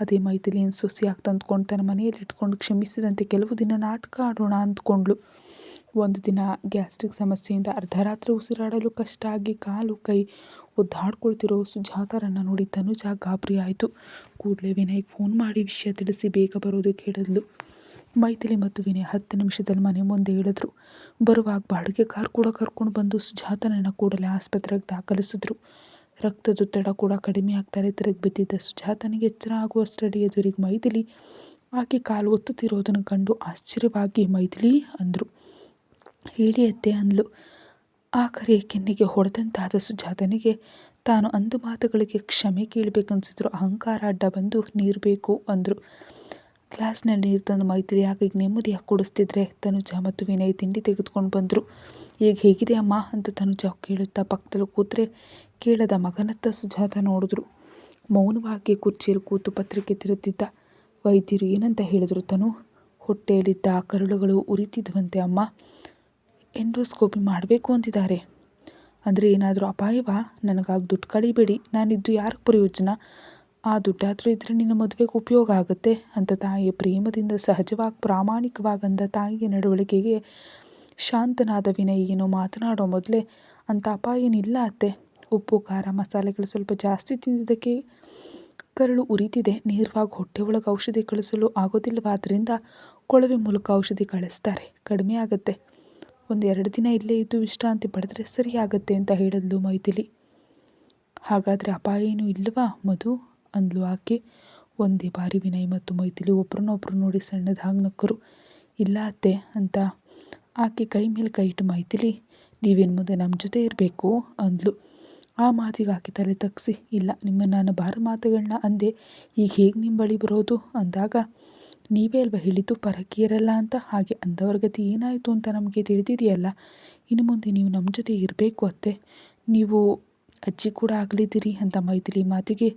Speaker 1: ಅದೇ ಮೈಥಿಲಿಯನ್ನು ಸೊಸೆಯಾಗಿ ತಂದ್ಕೊಂಡು ತನ್ನ ಮನೆಯಲ್ಲಿ ಇಟ್ಕೊಂಡು ಕ್ಷಮಿಸಿದಂತೆ ಕೆಲವು ದಿನ ನಾಟಕ ಆಡೋಣ ಅಂದ್ಕೊಂಡ್ಳು. ಒಂದು ದಿನ ಗ್ಯಾಸ್ಟ್ರಿಕ್ ಸಮಸ್ಯೆಯಿಂದ ಅರ್ಧ ರಾತ್ರಿ ಉಸಿರಾಡಲು ಕಷ್ಟ ಆಗಿ ಕಾಲು ಕೈ ಒದ್ದಾಡ್ಕೊಳ್ತಿರೋ ಸುಜಾತರನ್ನು ನೋಡಿ ತನುಜ ಗಾಬರಿ ಆಯಿತು. ಕೂಡಲೇ ವಿನಯ್ ಫೋನ್ ಮಾಡಿ ವಿಷಯ ತಿಳಿಸಿ ಬೇಗ ಬರೋದಕ್ಕೆ ಹೇಳಿದ್ಲು ಮೈಥಿಲಿ ಮತ್ತು ವಿನಯ್ ಹತ್ತು ನಿಮಿಷದಲ್ಲಿ ಮನೆ ಮುಂದೆ ಇಳಿದ್ರು. ಬರುವಾಗ ಬಾಡಿಗೆ ಕಾರ್ ಕೂಡ ಕರ್ಕೊಂಡು ಬಂದು ಸುಜಾತನನ್ನು ಕೂಡಲೇ ಆಸ್ಪತ್ರೆಗೆ ದಾಖಲಿಸಿದ್ರು. ರಕ್ತದೊತ್ತಡ ಕೂಡ ಕಡಿಮೆ ಆಗ್ತಾರೆ ತಿರುಗಿ ಬಿದ್ದಿದ್ದ ಸುಜಾತನಿಗೆ ಎಚ್ಚರ ಆಗುವಷ್ಟರಲ್ಲಿ ಎದುರಿಗೆ ಮೈಥಿಲಿ ಆಕೆ ಕಾಲು ಒತ್ತುತ್ತಿರೋದನ್ನು ಕಂಡು ಆಶ್ಚರ್ಯವಾಗಿ ಮೈಥಿಲಿ ಅಂದರು. ಹೇಳಿ ಅತ್ತೆ ಅಂದ್ಲು. ಕರೆಯ ಕೆನ್ನೆಗೆ ಹೊಡೆದಂತಾದ ಸುಜಾತನಿಗೆ ತಾನು ಅಂದು ಮಾತುಗಳಿಗೆ ಕ್ಷಮೆ ಕೇಳಬೇಕನ್ಸಿದ್ರು ಅಹಂಕಾರ ಅಡ್ಡ ಬಂದು ನೀರು ಬೇಕು ಅಂದರು. ಗ್ಲಾಸ್ನಲ್ಲಿ ನೀರು ತಂದು ಮೈತ್ರಿ ಆಕೆಗೆ ನೆಮ್ಮದಿಯಾಗಿ ಕುಡಿಸ್ತಿದ್ರೆ ತನುಜ ಮತ್ತು ವಿನಯ್ ತಿಂಡಿ ತೆಗೆದುಕೊಂಡು ಬಂದರು. ಈಗ ಹೇಗಿದೆ ಅಮ್ಮ? ಅಂತ ತನುಜ ಕೇಳುತ್ತಾ ಪಕ್ಕದಲ್ಲಿ ಕೂತ್ರೆ ಕೇಳದ ಮಗನತ್ತ ಸುಜಾತ ನೋಡಿದ್ರು. ಮೌನವಾಗಿ ಕುರ್ಚಿಯಲ್ಲಿ ಕೂತು ಪತ್ರಿಕೆ ತಿರುತ್ತಿದ್ದ ವೈದ್ಯರು ಏನಂತ ಹೇಳಿದ್ರು ತನು? ಹೊಟ್ಟೆಯಲ್ಲಿದ್ದ ಕರುಳುಗಳು ಉರಿತಿದ್ವಂತೆ ಅಮ್ಮ. ಎಂಡೋಸ್ಕೋಪಿ ಮಾಡಬೇಕು ಅಂತಿದ್ದಾರೆ. ಅಂದರೆ ಏನಾದರೂ ಅಪಾಯವಾ? ನನಗಾಗಿ ದುಡ್ಡು ಕಳಿಬೇಡಿ. ನಾನಿದ್ದು ಯಾರಿಗೆ ಪ್ರಯೋಜನ? ಆ ದುಡ್ಡಾದರೂ ಇದ್ದರೆ ನಿನ್ನ ಮದುವೆಗೆ ಉಪಯೋಗ ಆಗುತ್ತೆ ಅಂತ ತಾಯಿಯ ಪ್ರೇಮದಿಂದ ಸಹಜವಾಗಿ ಪ್ರಾಮಾಣಿಕವಾಗಂದ ತಾಯಿಯ ನಡವಳಿಕೆಗೆ ಶಾಂತನಾದ ವಿನಯ್ ಏನೋ ಮಾತನಾಡೋ ಮೊದಲೇ, ಅಂಥ ಅಪಾಯ ಏನಿಲ್ಲ ಅತ್ತೆ. ಉಪ್ಪು, ಖಾರ, ಮಸಾಲೆಗಳು ಸ್ವಲ್ಪ ಜಾಸ್ತಿ ತಿಂದಿದ್ದಕ್ಕೆ ಕರಳು ಉರಿತಿದೆ. ನೇರವಾಗಿ ಹೊಟ್ಟೆ ಒಳಗೆ ಔಷಧಿ ಕಳಿಸಲು ಆಗೋದಿಲ್ಲವಾದ್ದರಿಂದ ಕೊಳವೆ ಮೂಲಕ ಔಷಧಿ ಕಳಿಸ್ತಾರೆ. ಕಡಿಮೆ ಆಗುತ್ತೆ. ಒಂದು ಎರಡು ದಿನ ಇಲ್ಲೇ ಇದ್ದು ವಿಶ್ರಾಂತಿ ಪಡೆದರೆ ಸರಿ ಆಗುತ್ತೆ ಅಂತ ಹೇಳಿದ್ಲು ಮೈಥಿಲಿ. ಹಾಗಾದರೆ ಅಪಾಯ ಏನೂ ಇಲ್ಲವಾ ಮಧು? ಅಂದ್ಲು ಆಕೆ. ಒಂದೇ ಬಾರಿ ವಿನಯ್ ಮತ್ತು ಮೈಥಿಲಿ ಒಬ್ರನ್ನೊಬ್ರು ನೋಡಿ ಸಣ್ಣದಾಗಿ ನಕ್ಕರು ಇಲ್ಲ ಅತ್ತೆ ಅಂತ. ಆಕೆ ಕೈ ಮೇಲೆ ಕೈ ಇಟ್ಟು, ಮೈಥಿಲಿ, ನೀವೇನು ಮುಂದೆ ನಮ್ಮ ಜೊತೆ ಇರಬೇಕು? ಅಂದ್ಲು. ಆ ಮಾತಿಗೆ ಆಕೆ ತಲೆ ತಗ್ಸಿ, ಇಲ್ಲ ನಿಮ್ಮ ನಾನು ಬಾರ ಮಾತುಗಳನ್ನ ಅಂದೆ, ಈಗ ಹೇಗೆ ನಿಮ್ಮ ಬಳಿ ಬರೋದು? ಅಂದಾಗ ನೀವೇ ಅಲ್ವಾ ಹೇಳಿದ್ದು ಪರಕೀಯರಲ್ಲ ಅಂತ? ಹಾಗೆ ಅಂಥವ್ರ ಗತಿ ಏನಾಯಿತು ಅಂತ ನಮಗೆ ತಿಳಿದಿದೆಯಲ್ಲ? ಇನ್ನು ಮುಂದೆ ನೀವು ನಮ್ಮ ಜೊತೆ ಇರಬೇಕು ಅತ್ತೆ. ನೀವು ಅಜ್ಜಿ ಕೂಡ ಆಗಲಿದ್ದೀರಿ ಅಂತ ಮೈಥಿಲಿ ಮಾತಿಗೆ.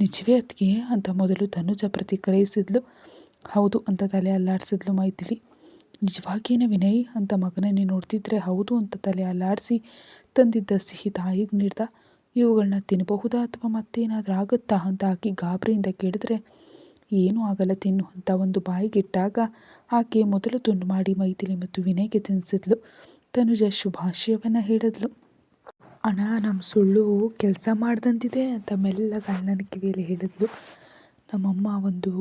Speaker 1: ನಿಜವೇ ಅತ್ತಿಗೆ? ಅಂತ ಮೊದಲು ತನುಜ ಪ್ರತಿಕ್ರಿಯಿಸಿದ್ಲು. ಹೌದು ಅಂತ ತಲೆ ಅಲ್ಲಾಡಿಸಿದ್ಲು ಮೈಥಿಲಿ. ನಿಜವಾಗಿಯೇ ವಿನಯ್? ಅಂತ ಮಗನನ್ನೇ ನೋಡ್ತಿದ್ರೆ ಹೌದು ಅಂತ ತಲೆ ಅಲ್ಲಾಡಿಸಿ ತಂದಿದ್ದ ಸಿಹಿ ತಾಯಿಗೆ ನೀಡ್ದ. ಇವುಗಳನ್ನ ತಿನ್ನಬಹುದಾ ಅಥವಾ ಮತ್ತೇನಾದರೂ ಆಗುತ್ತಾ? ಅಂತ ಆಕೆ ಗಾಬರಿಯಿಂದ ಕೇಳಿದ್ರೆ ಏನೂ ಆಗಲ್ಲ ತಿನ್ನು ಅಂತ ಒಂದು ಬಾಯಿಗಿಟ್ಟಾಗ ಆಕೆ ಮೊದಲು ತುಂಡು ಮಾಡಿ ಮೈಥಿಲಿ ಮತ್ತು ವಿನಯ್ಗೆ ತಿನ್ನಿಸಿದ್ಲು ತನುಜ ಶುಭಾಶಯವನ್ನು ಹೇಳಿದ್ಲು. ಅಣ್ಣ ನಮ್ಮ ಸುಳ್ಳು ಕೆಲಸ ಮಾಡ್ದಂತಿದೆ ಅಂತ ಮೆಲ್ಲ ಅಣ್ಣನ ಕಿವಿಯಲ್ಲಿ ಹೇಳಿದ್ಲು. ನಮ್ಮಮ್ಮ ಒಂದು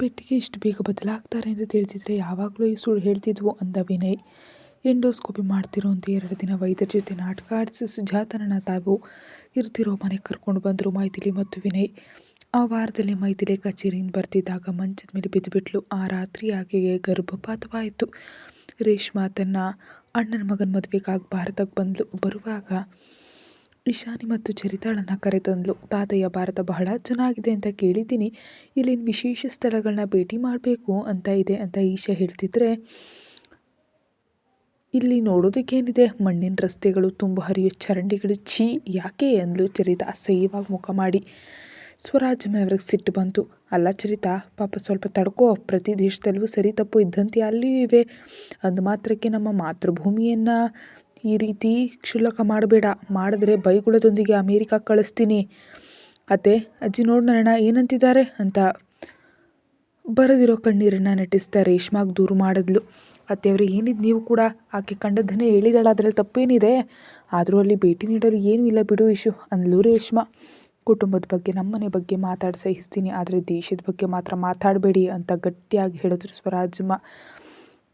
Speaker 1: ಪೆಟ್ಟಿಗೆ ಇಷ್ಟು ಬೇಗ ಬದಲಾಗ್ತಾರೆ ಅಂತ ತಿಳಿದಿದ್ರೆ ಯಾವಾಗಲೂ ಈ ಸುಳ್ಳು ಹೇಳ್ತಿದ್ವು ಅಂದ ವಿನಯ್. ಎಂಡೋಸ್ಕೋಪಿ ಮಾಡ್ತಿರೋ ಅಂತ ಎರಡು ದಿನ ವೈದ್ಯರ ಜೊತೆ ನಾಟಕ ಆಡಿಸಿ ಸುಜಾತನನ್ನ ತಾವು ಇರ್ತಿರೋ ಮನೆಗೆ ಕರ್ಕೊಂಡು ಬಂದರು ಮೈಥಿಲಿ ಮತ್ತು ವಿನಯ್. ಆ ವಾರದಲ್ಲಿ ಮೈಥಿಲಿ ಕಚೇರಿಯಿಂದ ಬರ್ತಿದ್ದಾಗ ಮಂಚದ ಮೇಲೆ ಬಿದ್ದುಬಿಟ್ಲು. ಆ ರಾತ್ರಿ ಆಕೆಗೆ ಗರ್ಭಪಾತವಾಯಿತು. ರೇಷ್ಮಾ ತನ್ನ ಅಣ್ಣನ ಮಗನ ಮದುವೆಗಾಗಿ ಭಾರತಕ್ಕೆ ಬಂದಳು ಬರುವಾಗ ಇಶಾನಿ ಮತ್ತು ಚರಿತಾಳನ್ನು ಕರೆತಂದ್ಲು. ತಾತಯ್ಯ, ಭಾರತ ಬಹಳ ಚೆನ್ನಾಗಿದೆ ಅಂತ ಕೇಳಿದ್ದೀನಿ. ಇಲ್ಲಿನ ವಿಶೇಷ ಸ್ಥಳಗಳನ್ನ ಭೇಟಿ ಮಾಡಬೇಕು ಅಂತ ಇದೆ ಅಂತ ಈಶಾ ಹೇಳ್ತಿದ್ರೆ, ಇಲ್ಲಿ ನೋಡೋದಕ್ಕೇನಿದೆ? ಮಣ್ಣಿನ ರಸ್ತೆಗಳು, ತುಂಬ ಹರಿಯೋ ಚರಂಡಿಗಳು, ಛೀ, ಯಾಕೆ? ಅಂದ್ಲು ಚರಿತಾ. ಅಸಹ್ಯವಾಗಿ ಮುಖ ಮಾಡಿ. ಸ್ವರಾಜ್ಯ ಅವ್ರಿಗೆ ಸಿಟ್ಟು ಬಂತು. ಅಲ್ಲ ಚರಿತಾ, ಪಾಪ ಸ್ವಲ್ಪ ತಡ್ಕೋ, ಪ್ರತಿ ದೇಶದಲ್ಲೂ ಸರಿ ತಪ್ಪು ಇದ್ದಂತೆ ಅಲ್ಲಿಯೂ ಇವೆ. ಅಂದ ಮಾತ್ರಕ್ಕೆ ನಮ್ಮ ಮಾತೃಭೂಮಿಯನ್ನು ಈ ರೀತಿ ಕ್ಷುಲ್ಲಕ ಮಾಡಬೇಡ. ಮಾಡಿದ್ರೆ ಬೈಗುಳದೊಂದಿಗೆ ಅಮೇರಿಕಾ ಕಳಿಸ್ತೀನಿ. ಅತ್ತೆ, ಅಜ್ಜಿ ನೋಡೋಣ ಏನಂತಿದ್ದಾರೆ ಅಂತ. ಬರದಿರೋ ಕಣ್ಣೀರನ್ನು ನಟಿಸ್ತಾ ರೇಷ್ಮಾಗೆ ದೂರು ಮಾಡಿದ್ಲು. ಅತ್ತೆಯವ್ರೆ ಏನಿದ್ದು ನೀವು ಕೂಡ? ಆಕೆ ಕಂಡದ್ದನ್ನೇ ಹೇಳಿದಾಳೆ, ಅದರಲ್ಲಿ ತಪ್ಪೇನಿದೆ? ಆದರೂ ಅಲ್ಲಿ ಭೇಟಿ ನೀಡಲು ಏನೂ ಇಲ್ಲ ಬಿಡು ಇಶು, ಅಂದ್ಲು ರೇಷ್ಮಾ. ಕುಟುಂಬದ ಬಗ್ಗೆ, ನಮ್ಮನೆ ಬಗ್ಗೆ ಮಾತಾಡಿ ಸಹಿಸ್ತೀನಿ ಆದರೆ ದೇಶದ ಬಗ್ಗೆ ಮಾತ್ರ ಮಾತಾಡಬೇಡಿ ಅಂತ ಗಟ್ಟಿಯಾಗಿ ಹೇಳಿದ್ರು ಸ್ವರಾಜ್ಮ್ಮ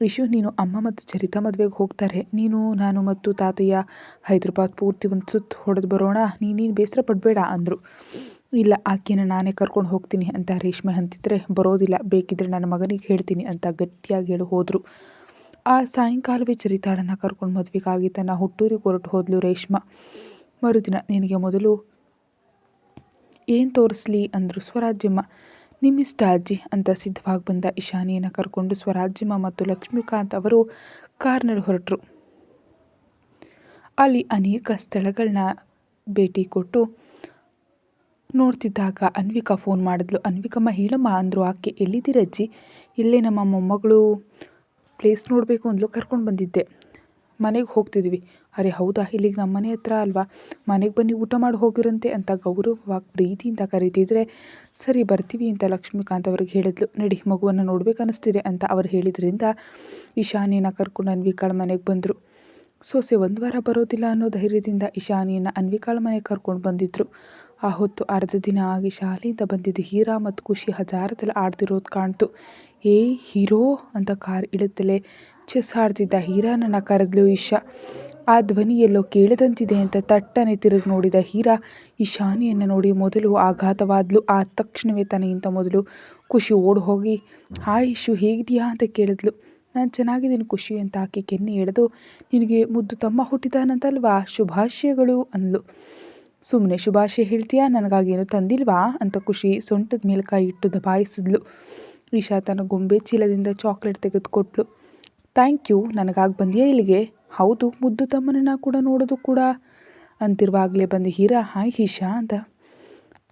Speaker 1: ಇಶು, ನೀನು ಅಮ್ಮ ಮತ್ತು ಚರಿತಾ ಮದುವೆಗೆ ಹೋಗ್ತಾರೆ. ನೀನು, ನಾನು ಮತ್ತು ತಾತಯ್ಯ ಹೈದ್ರಾಬಾದ್ ಪೂರ್ತಿ ಒಂದು ಸುತ್ತು ಹೊಡೆದು ಬರೋಣ. ನೀನೇನು ಬೇಸರ ಪಡಬೇಡ ಅಂದರು. ಇಲ್ಲ ಆಕೆಯನ್ನು ನಾನೇ ಕರ್ಕೊಂಡು ಹೋಗ್ತೀನಿ ಅಂತ ರೇಷ್ಮೆ ಅಂತಿದ್ರೆ, ಬರೋದಿಲ್ಲ. ಬೇಕಿದ್ರೆ ನನ್ನ ಮಗನಿಗೆ ಹೇಳ್ತೀನಿ ಅಂತ ಗಟ್ಟಿಯಾಗಿ ಹೇಳಿ ಹೋದರು. ಆ ಸಾಯಂಕಾಲವೇ ಚರಿತಾಳನ್ನು ಕರ್ಕೊಂಡು ಮದುವೆಗಾಗಿ ತನ್ನ ಹುಟ್ಟೂರಿಗೆ ಹೊರಟು ಹೋದಲು ರೇಷ್ಮ. ಮರುದಿನ, ನಿನಗೆ ಮೊದಲು ಏನು ತೋರಿಸ್ಲಿ ಅಂದರು ಸ್ವರಾಜ್ಯಮ್ಮ. ನಿಮ್ಮಿಷ್ಟ ಅಜ್ಜಿ ಅಂತ ಸಿದ್ಧವಾಗಿ ಬಂದ ಇಶಾನಿಯನ್ನು ಕರ್ಕೊಂಡು ಸ್ವರಾಜ್ಯಮ್ಮ ಮತ್ತು ಲಕ್ಷ್ಮೀಕಾಂತ್ ಅವರು ಕಾರ್ನಲ್ಲಿ ಹೊರಟರು. ಅಲ್ಲಿ ಅನೇಕ ಸ್ಥಳಗಳನ್ನ ಭೇಟಿ ಕೊಟ್ಟು ನೋಡ್ತಿದ್ದಾಗ ಅನ್ವಿಕಾ ಫೋನ್ ಮಾಡಿದ್ಲು. ಅನ್ವಿಕಮ್ಮ, ಹೇಳಮ್ಮ, ಅಂದರು ಆಕೆ ಎಲ್ಲಿದ್ದೀರಜ್ಜಿ ಇಲ್ಲೇ ನಮ್ಮ ಮೊಮ್ಮಗಳು ಪ್ಲೇಸ್ ನೋಡಬೇಕು ಅಂದ್ಲು ಕರ್ಕೊಂಡು ಬಂದಿದ್ದೆ. ಮನೆಗೆ ಹೋಗ್ತಿದ್ವಿ. ಅರೆ ಹೌದಾ, ಇಲ್ಲಿಗೆ ನಮ್ಮ ಮನೆ ಹತ್ರ ಅಲ್ವಾ? ಮನೆಗೆ ಬನ್ನಿ, ಊಟ ಮಾಡಿ ಹೋಗಿರಂತೆ ಅಂತ ಗೌರವವಾಗಿ ಪ್ರೀತಿಯಿಂದ ಕರೀತಿದ್ರೆ ಸರಿ, ಬರ್ತೀವಿ ಅಂತ ಲಕ್ಷ್ಮೀಕಾಂತ್ ಅವ್ರಿಗೆ ಹೇಳಿದ್ಲು. ನಡಿ, ಮಗುವನ್ನು ನೋಡ್ಬೇಕು ಅನ್ನಿಸ್ತಿದೆ ಅಂತ ಅವ್ರು ಹೇಳಿದ್ರಿಂದ ಇಶಾನಿನ ಕರ್ಕೊಂಡು ಅನ್ವಿಕಾಳ ಮನೆಗೆ ಬಂದರು. ಸೊಸೆ ಒಂದು ವಾರ ಬರೋದಿಲ್ಲ ಅನ್ನೋ ಧೈರ್ಯದಿಂದ ಇಶಾನಿನ ಅನ್ವಿಕಾಳ ಮನೆಗೆ ಕರ್ಕೊಂಡು ಬಂದಿದ್ರು. ಆ ಹೊತ್ತು ಅರ್ಧ ದಿನ ಆಗಿ ಶಾಲೆಯಿಂದ ಬಂದಿದ್ದ ಹೀರಾ ಮತ್ತು ಖುಷಿ ಹಜಾರದಲ್ಲಿ ಆಡ್ದಿರೋದು ಕಾಣ್ತು. ಏ, ಹೀರೋ ಅಂತ ಕಾರ್ ಇಡುತ್ತಲೇ ಚೆಸ್ ಆಡ್ತಿದ್ದ ಹೀರಾನನ್ನ ಕರೆದ್ಲು ಇಶಾ. ಆ ಧ್ವನಿ ಎಲ್ಲೋ ಕೇಳದಂತಿದೆ ಅಂತ ತಟ್ಟನೆ ತಿರುಗಿ ನೋಡಿದ ಹೀರಾ ಇಶಾನಿಯನ್ನು ನೋಡಿ ಮೊದಲು ಆಘಾತವಾದ್ಲು. ಆ ತಕ್ಷಣವೇ ತನಗಿಂತ ಮೊದಲು ಖುಷಿ ಓಡಿ ಹೋಗಿ ಹಾಯ್ ಇಶು ಹೇಗಿದೆಯಾ? ಅಂತ ಕೇಳಿದ್ಲು. ನಾನು ಚೆನ್ನಾಗಿದ್ದೀನಿ ಖುಷಿ ಅಂತ ಆಕೆ ಕೆನ್ನೆ ಎಳೆದು, ನಿನಗೆ ಮುದ್ದು ತಮ್ಮ ಹುಟ್ಟಿದಾನಂತಲ್ವಾ? ಶುಭಾಶಯಗಳು ಅಂದ್ಲು. ಸುಮ್ಮನೆ ಶುಭಾಶಯ ಹೇಳ್ತೀಯಾ? ನನಗಾಗೇನು ತಂದಿಲ್ವಾ? ಅಂತ ಖುಷಿ ಸೊಂಟದ ಮೇಲೆ ಕೈ ಇಟ್ಟು ದಬಾಯಿಸಿದ್ಲು. ಈಶಾ ತನ್ನ ಗೊಂಬೆ ಚೀಲದಿಂದ ಚಾಕ್ಲೇಟ್ ತೆಗೆದುಕೊಟ್ಲು. Thank you. ನನಗಾಗಿ ಬಂದಿಯಾ ಇಲ್ಲಿಗೆ? ಹೌದು, ಮುದ್ದು ತಮ್ಮನನ್ನ ಕೂಡ ನೋಡೋದು ಕೂಡ. ಅಂತಿರುವಾಗಲೇ ಬಂದು ಹೀರಾ, ಹಾಯ್ ಹಿಶಾ ಅಂತ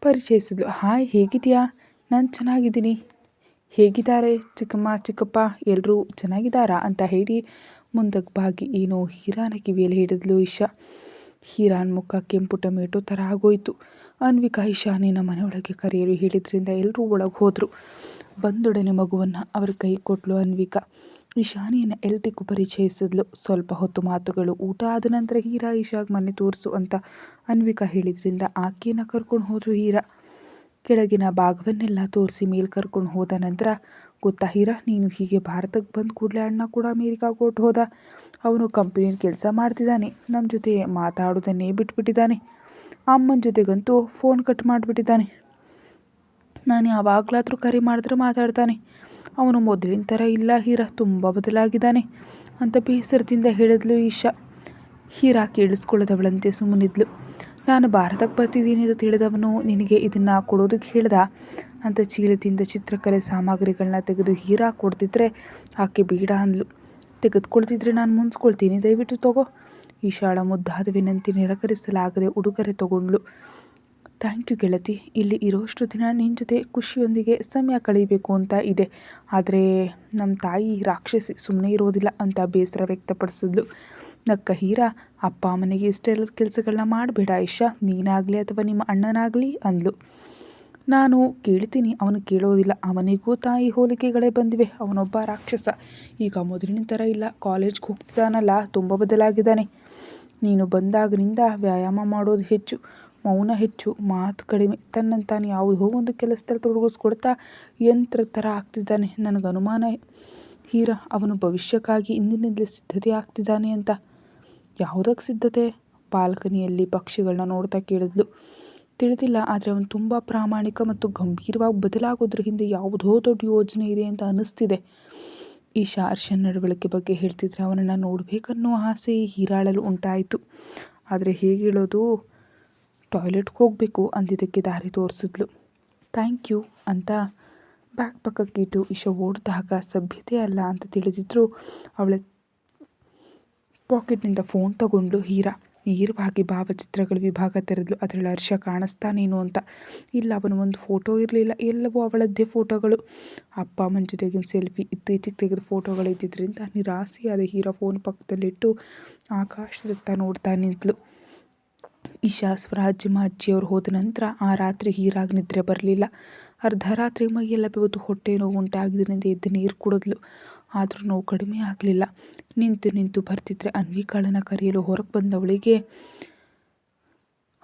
Speaker 1: ಪರಿಚಯಿಸಿದ್ಲು. ಹಾಯ್ ಹೇಗಿದೆಯಾ ನಾನು ಚೆನ್ನಾಗಿದ್ದೀನಿ. ಹೇಗಿದ್ದಾರೆ ಚಿಕ್ಕಮ್ಮ, ಚಿಕ್ಕಪ್ಪ? ಎಲ್ಲರೂ ಚೆನ್ನಾಗಿದ್ದಾರಾ? ಅಂತ ಹೇಳಿ ಮುಂದಕ್ಕೆ ಬಾಗಿ ಏನೋ ಹೀರಾನ ಕಿವಿಯಲ್ಲಿ ಹಿಡಿದ್ಲು ಇಶಾ ಹೀರಾನ್ ಮುಖ ಕೆಂಪು ಟೊಮೆಟೊ ಥರ ಆಗೋಯ್ತು. ಅನ್ವಿಕಾ ಇಶಾನಿನ ಮನೆಯೊಳಗೆ ಕರೆಯಲು ಹೇಳಿದ್ರಿಂದ ಎಲ್ಲರೂ ಒಳಗೆ ಹೋದರು. ಬಂದೊಡನೆ ಮಗುವನ್ನು ಅವರ ಕೈ ಕೊಟ್ಲು ಅನ್ವಿಕಾ. ಇಶಾನಿಯನ್ನು ಎಲ್ರಿಗೂ ಪರಿಚಯಿಸಿದ್ಲು. ಸ್ವಲ್ಪ ಹೊತ್ತು ಮಾತುಗಳು ಊಟ ಆದ ನಂತರ ಹೀರಾ ಈಶಾಗ್ ಮನೆ ತೋರಿಸು ಅಂತ ಅನ್ವಿಕಾ ಹೇಳಿದ್ರಿಂದ ಆಕೆಯನ್ನು ಕರ್ಕೊಂಡು ಹೋದ್ರು ಹೀರಾ. ಕೆಳಗಿನ ಭಾಗವನ್ನೆಲ್ಲ ತೋರಿಸಿ ಮೇಲೆ ಕರ್ಕೊಂಡು ಹೋದ ನಂತರ, ಗೊತ್ತಾ ಹೀರಾ, ನೀನು ಹೀಗೆ ಭಾರತಕ್ಕೆ ಬಂದ ಕೂಡಲೇ ಅಣ್ಣ ಕೂಡ ಅಮೇರಿಕಾಗೆ ಕೊಟ್ಟು ಹೋದ. ಅವನು ಕಂಪ್ನಿಯಲ್ಲಿ ಕೆಲಸ ಮಾಡ್ತಿದ್ದಾನೆ ನಮ್ಮ ಜೊತೆ ಮಾತಾಡೋದನ್ನೇ ಬಿಟ್ಬಿಟ್ಟಿದ್ದಾನೆ ಅಮ್ಮನ ಜೊತೆಗಂತೂ ಫೋನ್ ಕಟ್ ಮಾಡಿಬಿಟ್ಟಿದ್ದಾನೆ ನಾನು ಯಾವಾಗಲಾದರೂ ಕರೆ ಮಾಡಿದ್ರೆ ಮಾತಾಡ್ತಾನೆ. ಅವನು ಮೊದಲಿನ ಥರ ಇಲ್ಲ, ಹೀರಾ ತುಂಬ ಬದಲಾಗಿದ್ದಾನೆ ಅಂತ ಬೇಸರದಿಂದ ಹೇಳಿದ್ಲು ಈಶಾ. ಹೀರಾ ಕೇಳಿಸ್ಕೊಳ್ಳೋದವಳಂತೆ ಸುಮ್ಮನಿದ್ಲು. ನಾನು ಭಾರತಕ್ಕೆ ಬರ್ತಿದ್ದೀನಿ ಅಂತ ತಿಳಿದವನು ನಿನಗೆ ಇದನ್ನು ಕೊಡೋದಕ್ಕೆ ಹೇಳ್ದ? ಅಂತ ಚೀಲದಿಂದ ಚಿತ್ರಕಲೆ ಸಾಮಗ್ರಿಗಳನ್ನ ತೆಗೆದು ಹೀರಾ ಕೊಡ್ತಿದ್ರೆ ಆಕೆ ಬೇಡ ಅಂದ್ಲು. ತೆಗೆದುಕೊಳ್ತಿದ್ರೆ ನಾನು ಮುನ್ಸ್ಕೊಳ್ತೀನಿ, ದಯವಿಟ್ಟು ತಗೋ. ಈಶಾಳ ಮುದ್ದಾದ ವಿನಂತಿ ನಿರಾಕರಿಸಲಾಗದೆ ಉಡುಗೊರೆ ತಗೊಂಡ್ಳು. ಥ್ಯಾಂಕ್ ಯು ಗೆಳತಿ. ಇಲ್ಲಿ ಇರೋಷ್ಟು ದಿನ ನಿನ್ನ ಜೊತೆ ಖುಷಿಯೊಂದಿಗೆ ಸಮಯ ಕಳೀಬೇಕು ಅಂತ ಇದೆ. ಆದರೆ ನಮ್ಮ ತಾಯಿ ರಾಕ್ಷಸಿ ಸುಮ್ಮನೆ ಇರೋದಿಲ್ಲ ಅಂತ ಬೇಸರ ವ್ಯಕ್ತಪಡಿಸಿದ್ಲು. ನಕ್ಕ ಹೀರಾ, ಅಪ್ಪ ಅಮ್ಮನಿಗೆ ಇಷ್ಟೆಲ್ಲ ಕೆಲಸಗಳನ್ನ ಮಾಡಬೇಡ ಐಶಾ ನೀನಾಗಲಿ ಅಥವಾ ನಿಮ್ಮ ಅಣ್ಣನಾಗಲಿ ಅಂದ್ಲು. ನಾನು ಕೇಳ್ತೀನಿ, ಅವನು ಕೇಳೋದಿಲ್ಲ. ಅವನಿಗೂ ತಾಯಿ ಹೋಲಿಕೆಗಳೇ ಬಂದಿವೆ. ಅವನೊಬ್ಬ ರಾಕ್ಷಸ. ಈಗ ಮೊದಲಿನ ಥರ ಇಲ್ಲ. ಕಾಲೇಜ್ಗೆ ಹೋಗ್ತಿದ್ದಾನಲ್ಲ, ತುಂಬ ಬದಲಾಗಿದ್ದಾನೆ. ನೀನು ಬಂದಾಗಿನಿಂದ ವ್ಯಾಯಾಮ ಮಾಡೋದು ಹೆಚ್ಚು. ಮೌನ ಹೆಚ್ಚು, ಮಾತು ಕಡಿಮೆ, ತನ್ನಂತಾನು ಯಾವುದೋ ಒಂದು ಕೆಲಸದಲ್ಲಿ ತೊಡಗಿಸ್ಕೊಡ್ತಾ ಯಂತ್ರ ಥರ ಆಗ್ತಿದ್ದಾನೆ. ನನಗೆ ಅನುಮಾನ ಹೀರ, ಅವನು ಭವಿಷ್ಯಕ್ಕಾಗಿ ಇಂದಿನಿಂದಲೇ ಸಿದ್ಧತೆ ಆಗ್ತಿದ್ದಾನೆ ಅಂತ. ಯಾವುದಕ್ಕೆ ಸಿದ್ಧತೆ? ಬಾಲ್ಕನಿಯಲ್ಲಿ ಪಕ್ಷಿಗಳನ್ನ ನೋಡ್ತಾ ಕೇಳಿದ್ಲು. ತಿಳಿದಿಲ್ಲ, ಆದರೆ ಅವನು ತುಂಬ ಪ್ರಾಮಾಣಿಕ ಮತ್ತು ಗಂಭೀರವಾಗಿ ಬದಲಾಗೋದ್ರ ಹಿಂದೆ ಯಾವುದೋ ದೊಡ್ಡ ಯೋಜನೆ ಇದೆ ಅಂತ ಅನ್ನಿಸ್ತಿದೆ. ಈ ಶಾರ್ಷನ್ ನಡವಳಿಕೆ ಬಗ್ಗೆ ಹೇಳ್ತಿದ್ರೆ ಅವನನ್ನು ನೋಡಬೇಕನ್ನೋ ಆಸೆ ಹೀರಾಳಲು ಉಂಟಾಯಿತು. ಆದರೆ ಹೇಗೆ ಹೇಳೋದು? ಟಾಯ್ಲೆಟ್ಗೆ ಹೋಗಬೇಕು ಅಂದಿದ್ದಕ್ಕೆ ದಾರಿ ತೋರಿಸಿದ್ಲು. ಥ್ಯಾಂಕ್ ಯು ಅಂತ ಬ್ಯಾಗ್ ಪಕ್ಕಕ್ಕಿಟ್ಟು ಇಶ ಓಡಿದಾಗ ಸಭ್ಯತೆ ಅಲ್ಲ ಅಂತ ತಿಳಿದಿದ್ರು. ಅವಳ ಪಾಕೆಟ್ನಿಂದ ಫೋನ್ ತಗೊಂಡು ಹೀರಾ. ನೇರವಾಗಿ ಭಾವಚಿತ್ರಗಳ ವಿಭಾಗ ತೆರೆದ್ಲು. ಅದರಲ್ಲಿ ಹರ್ಷ ಕಾಣಿಸ್ತಾನೇನು ಅಂತ. ಇಲ್ಲ, ಅವನು ಒಂದು ಫೋಟೋ ಇರಲಿಲ್ಲ. ಎಲ್ಲವೂ ಅವಳದ್ದೇ ಫೋಟೋಗಳು. ಅಪ್ಪ ಅಮ್ಮನ ಜೊತೆಗಿನ ಸೆಲ್ಫಿ ಇತ್ತೀಚೆಗೆ ತೆಗೆದ ಫೋಟೋಗಳು ಇದ್ದಿದ್ದರಿಂದ ನಿರಾಸೆಯಾದ ಹೀರಾ ಫೋನ್ ಪಕ್ಕದಲ್ಲಿಟ್ಟು ಆಕಾಶದತ್ತ ನೋಡ್ತಾ ನಿಂತಳು. ಇಶಾ ಸ್ವರಾಜ್ಯಮ ಅಜ್ಜಿಯವರು ಹೋದ ನಂತರ ಆ ರಾತ್ರಿ ಹೀರಾಗಿ ನಿದ್ರೆ ಬರಲಿಲ್ಲ. ಅರ್ಧ ರಾತ್ರಿ ಮೈಯೆಲ್ಲ ಬೆವತ್ತು ಹೊಟ್ಟೆ ನೋವು ಉಂಟಾಗಿದ್ದರಿಂದ ಎದ್ದು ನೀರು ಕುಡಿದ್ಲು. ಆದರೂ ನೋವು ಕಡಿಮೆ ಆಗಲಿಲ್ಲ. ನಿಂತು ನಿಂತು ಬರ್ತಿದ್ರೆ ಅನ್ವಿಕಾಳನ್ನು ಕರೆಯಲು ಹೊರಗೆ ಬಂದವಳಿಗೆ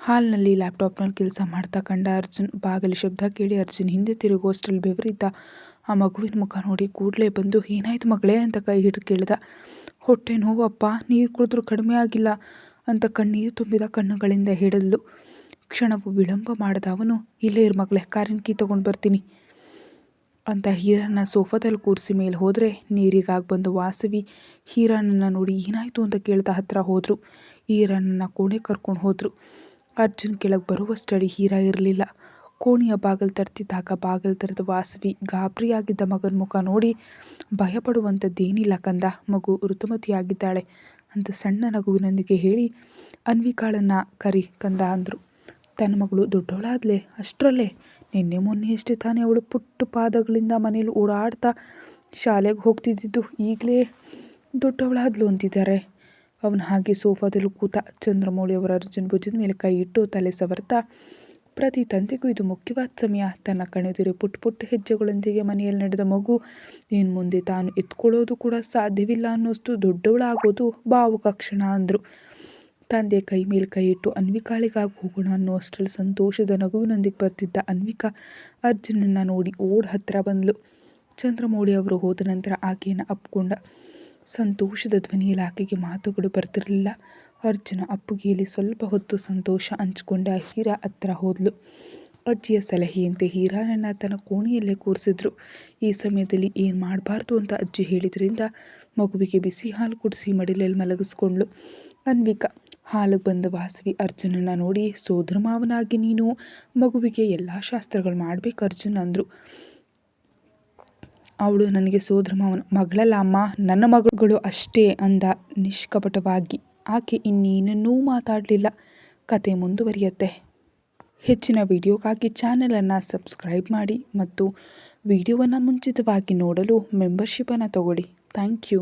Speaker 1: ಹಾಲ್ನಲ್ಲಿ ಲ್ಯಾಪ್ಟಾಪ್ನಲ್ಲಿ ಕೆಲಸ ಮಾಡ್ತಾ ಕಂಡ ಅರ್ಜುನ್ ಬಾಗಲಿ ಶಬ್ದ ಕೇಳಿ ಅರ್ಜುನ್ ಹಿಂದೆ ತಿರುಗೋಷ್ಟರಲ್ಲಿ ಬೆವರಿದ್ದ. ಆ ಮಗುವಿನ ಮುಖ ನೋಡಿ ಕೂಡಲೇ ಬಂದು, ಏನಾಯ್ತು ಮಗಳೇ? ಅಂತ ಕೈ ಹಿಡಿದು ಕೇಳಿದ. ಹೊಟ್ಟೆ ನೋವಪ್ಪ, ನೀರು ಕುಡಿದ್ರೂ ಕಡಿಮೆ ಆಗಿಲ್ಲ. ಅಂತ ಕಣ್ಣೀರು ತುಂಬಿದ ಕಣ್ಣುಗಳಿಂದ ಹೇಳಿದ್ಲು ಕ್ಷಣವು ವಿಳಂಬ ಮಾಡದ ಅವನು, ಇಲ್ಲೇ ಇರು ಮಗಳೇ, ಕಾರಿನ ಕೀ ತೊಗೊಂಡು ಬರ್ತೀನಿ. ಅಂತ ಹೀರಾನ ಸೋಫಾದಲ್ಲಿ ಕೂರಿಸಿ ಮೇಲೆ ಹೋದರೆ ನೀರಿಗಾಗಿ ಬಂದು ವಾಸವಿ ಹೀರಾನನ್ನು ನೋಡಿ ಏನಾಯಿತು ಅಂತ ಕೇಳ್ತಾ ಹತ್ತಿರ ಹೋದರು. ಹೀರಾನನ್ನ ಕೋಣೆ ಕರ್ಕೊಂಡು ಹೋದರು. ಅರ್ಜುನ್ ಕೆಳಗೆ ಬರುವಷ್ಟಡಿ ಹೀರಾ ಇರಲಿಲ್ಲ. ಕೋಣೆಯ ಬಾಗಿಲು ತರ್ತಿದ್ದಾಗ ಬಾಗಿಲು ತೆರೆದ ವಾಸವಿ ಗಾಬರಿಯಾಗಿದ್ದ ಮಗನ ಮುಖ ನೋಡಿ ಭಯಪಡುವಂಥದ್ದೇನಿಲ್ಲ ಕಂದ. ಮಗು ಋತುಮತಿಯಾಗಿದ್ದಾಳೆ. ಅಂತ ಸಣ್ಣ ನಗುವಿನೊಂದಿಗೆ ಹೇಳಿ ಅನ್ವಿಕಾಳನ್ನು ಕರಿ ಕಂದ ಅಂದರು. ತನ್ನ ಮಗಳು ದೊಡ್ಡವಳಾದ್ಲೆ ಅಷ್ಟರಲ್ಲೇ ನಿನ್ನೆ ಮೊನ್ನೆಯಷ್ಟೇ ತಾನೇ ಅವಳು ಪುಟ್ಟ ಪಾದಗಳಿಂದ ಮನೇಲಿ ಓಡಾಡ್ತಾ ಶಾಲೆಗೆ ಹೋಗ್ತಿದ್ದಿದ್ದು ಈಗಲೇ ದೊಡ್ಡವಳಾದ್ಲು ಅಂತಿದ್ದಾರೆ. ಅವನು ಹಾಗೆ ಸೋಫಾದಲ್ಲಿ ಕೂತ ಚಂದ್ರಮೌಳಿ ಅವರ ಅರ್ಜುನ್ ಭುಜದ ಮೇಲೆ ಕೈ ಇಟ್ಟು ತಲೆ ಸವರ್ತಾ ಪ್ರತಿ ತಂದೆಗೂ ಇದು ಮುಖ್ಯವಾದ ಸಮಯ. ತನ್ನ ಕಣದಿರು ಪುಟ್ಟ ಪುಟ್ಟ ಹೆಜ್ಜೆಗಳೊಂದಿಗೆ ಮನೆಯಲ್ಲಿ ನಡೆದ ಮಗು ಇನ್ನು ಮುಂದೆ ತಾನು ಎತ್ಕೊಳ್ಳೋದು ಕೂಡ ಸಾಧ್ಯವಿಲ್ಲ ಅನ್ನೋಷ್ಟು ದೊಡ್ಡವಳಾಗೋದು ಭಾವುಕ ಕ್ಷಣ ಅಂದರು. ತಂದೆ ಕೈ ಮೇಲೆ ಕೈ ಇಟ್ಟು, ಅನ್ವಿಕಾಳಿಗಾಗಿ ಹೋಗೋಣ ಅನ್ನೋ ಅಷ್ಟರಲ್ಲಿ ಸಂತೋಷದ ನಗುವಿನೊಂದಿಗೆ ಬರ್ತಿದ್ದ ಅನ್ವಿಕಾ ಅರ್ಜುನನ್ನು ನೋಡಿ ಓಡ್ ಹತ್ತಿರ ಬಂದಳು ಚಂದ್ರಮೌಳಿ ಅವರು ಹೋದ ನಂತರ ಆಕೆಯನ್ನು ಅಪ್ಕೊಂಡ. ಸಂತೋಷದ ಧ್ವನಿಯಲ್ಲಿ ಆಕೆಗೆ ಮಾತುಗಳು ಬರ್ತಿರಲಿಲ್ಲ. ಅರ್ಜುನ ಅಪ್ಪುಗೆಯಲ್ಲಿ ಸ್ವಲ್ಪ ಹೊತ್ತು ಸಂತೋಷ ಹಂಚಿಕೊಂಡ ಹೀರಾ ಹತ್ರ ಹೋದ್ಲು. ಅಜ್ಜಿಯ ಸಲಹೆಯಂತೆ ಹೀರಾನನ್ನು ತನ್ನ ಕೋಣೆಯಲ್ಲೇ ಕೂರಿಸಿದ್ರು. ಈ ಸಮಯದಲ್ಲಿ ಏನು ಮಾಡಬಾರ್ದು ಅಂತ ಅಜ್ಜಿ ಹೇಳಿದ್ರಿಂದ ಮಗುವಿಗೆ ಬಿಸಿ ಹಾಲು ಕುಡಿಸಿ ಮಡಿಲಲ್ಲಿ ಮಲಗಿಸ್ಕೊಂಡ್ಳು. ಅನ್ವಿಕಾ ಹಾಲಿಗೆ ಬಂದ ವಾಸವಿ ಅರ್ಜುನನ ನೋಡಿ, ಸೋದರ ಮಾವನಾಗಿ ನೀನು, ಮಗುವಿಗೆ ಎಲ್ಲ ಶಾಸ್ತ್ರಗಳು ಮಾಡಬೇಕು ಅರ್ಜುನ್ ಅಂದರು. ಅವಳು ನನಗೆ ಸೋದರ ಮಾವನ ಮಗಳಲ್ಲ ಅಮ್ಮ, ನನ್ನ ಮಗಳು ಅಷ್ಟೇ ಅಂದ ನಿಷ್ಕಪಟವಾಗಿ. ಆಕೆ ಇನ್ನೇನನ್ನೂ ಮಾತಾಡಲಿಲ್ಲ. ಕತೆ ಮುಂದುವರಿಯುತ್ತೆ. ಹೆಚ್ಚಿನ ವಿಡಿಯೋಗಾಗಿ ಚಾನಲನ್ನು ಸಬ್ಸ್ಕ್ರೈಬ್ ಮಾಡಿ ಮತ್ತು ವಿಡಿಯೋವನ್ನು ಮುಂಚಿತವಾಗಿ ನೋಡಲು ಮೆಂಬರ್ಶಿಪ್ಪನ್ನು ತಗೊಳ್ಳಿ. Thank you.